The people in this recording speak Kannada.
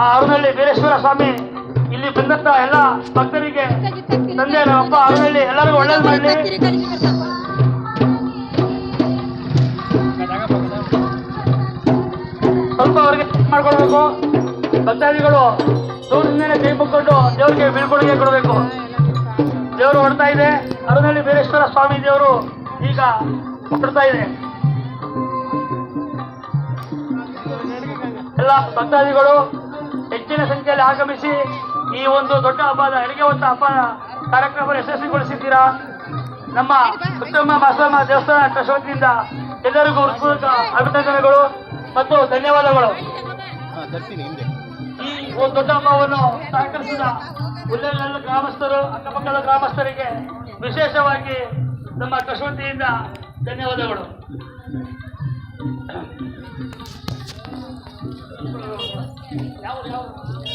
ಆ ಅರುನಹಳ್ಳಿ ವೀರೇಶ್ವರ ಸ್ವಾಮಿ, ಇಲ್ಲಿ ಬಂದಂತ ಎಲ್ಲ ಭಕ್ತರಿಗೆ, ತಂದೆ, ನಮ್ಮಪ್ಪ ಅರುಣಳ್ಳಿ, ಎಲ್ಲರಿಗೂ ಒಳ್ಳೇದು ಮಾಡಲಿ. ಸ್ವಲ್ಪ ಅವರಿಗೆ ಮಾಡ್ಕೊಳ್ಬೇಕು ಭಕ್ತಾದಿಗಳು ದೂರದಿಂದನೇ ಕೈ ಮುಕ್ಕೊಂಡು ದೇವರಿಗೆ ಬೀಳ್ಕೊಡುಗೆ ಕೊಡಬೇಕು. ದೇವರು ಹೊಡ್ತಾ ಇದೆ. ಅರುಣಳ್ಳಿ ವೀರೇಶ್ವರ ಸ್ವಾಮಿ ದೇವರು ಈಗ ಹೊಡ್ತಾ ಇದೆ. ಎಲ್ಲ ಭಕ್ತಾದಿಗಳು ಹೆಚ್ಚಿನ ಸಂಖ್ಯೆಯಲ್ಲಿ ಆಗಮಿಸಿ ಈ ಒಂದು ದೊಡ್ಡ ಹಬ್ಬದ ಅಡಿಗೆ ಹೊತ್ತ ಹಬ್ಬದ ಕಾರ್ಯಕ್ರಮ ಯಶಸ್ವಿಗೊಳಿಸಿದ್ದೀರಾ? ನಮ್ಮ ಉತ್ತಮ ಮಾಸಮ್ಮ ದೇವಸ್ಥಾನ ಟ್ರಸ್ಟ್ ವತಿಯಿಂದ ಎಲ್ಲರಿಗೂ ಹೃತ್ಪೂರ್ವಕ ಅಭಿನಂದನೆಗಳು ಮತ್ತು ಧನ್ಯವಾದಗಳು. ಈ ಒಂದು ದೊಡ್ಡ ಹಬ್ಬವನ್ನು ಸಹಕರಿಸಿದ ಉಲ್ಲೆಲ್ಲ ಗ್ರಾಮಸ್ಥರು ಅಕ್ಕಪಕ್ಕದ ಗ್ರಾಮಸ್ಥರಿಗೆ ವಿಶೇಷವಾಗಿ ನಮ್ಮ ಟ್ರಸ್ಟ್ ವತಿಯಿಂದ ಧನ್ಯವಾದಗಳು. 聊会儿聊